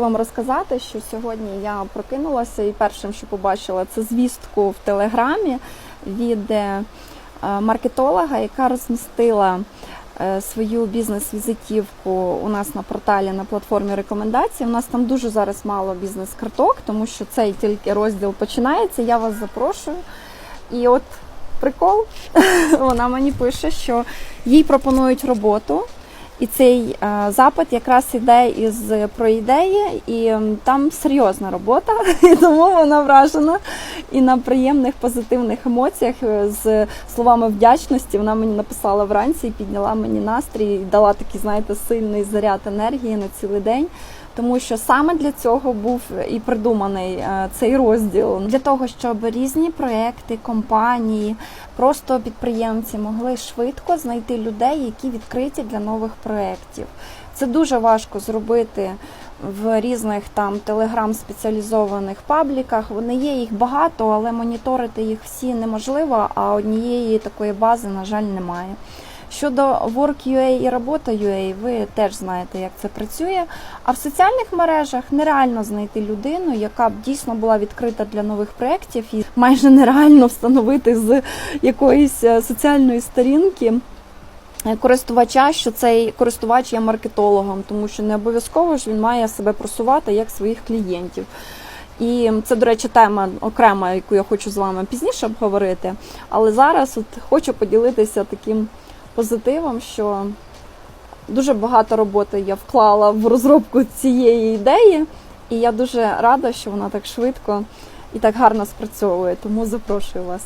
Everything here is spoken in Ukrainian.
Вам розказати, що сьогодні я прокинулася і першим, що побачила, це звістку в телеграмі від е, маркетолога, яка розмістила е, свою бізнес-візитівку у нас на порталі на платформі рекомендацій. У нас там дуже зараз мало бізнес-карток, тому що цей тільки розділ починається. Я вас запрошую. І от прикол, вона мені пише, що їй пропонують роботу. І цей е, запит якраз іде із про ідеї, і там серйозна робота, і тому вона вражена. І на приємних позитивних емоціях е, з словами вдячності вона мені написала вранці підняла мені настрій, і дала такий, знаєте, сильний заряд енергії на цілий день. Тому що саме для цього був і придуманий е, цей розділ для того, щоб різні проекти, компанії, просто підприємці могли швидко знайти людей, які відкриті для нових проєктів. Це дуже важко зробити в різних там телеграм-спеціалізованих пабліках. Вони є їх багато, але моніторити їх всі неможливо, а однієї такої бази, на жаль, немає. Щодо Work.ua і Робота.ua, ви теж знаєте, як це працює. А в соціальних мережах нереально знайти людину, яка б дійсно була відкрита для нових проєктів, і майже нереально встановити з якоїсь е, соціальної сторінки користувача, що цей користувач є маркетологом, тому що не обов'язково ж він має себе просувати як своїх клієнтів. І це, до речі, тема окрема, яку я хочу з вами пізніше обговорити. Але зараз от хочу поділитися таким позитивом, що дуже багато роботи я вклала в розробку цієї ідеї, і я дуже рада, що вона так швидко і так гарно спрацьовує. Тому запрошую вас.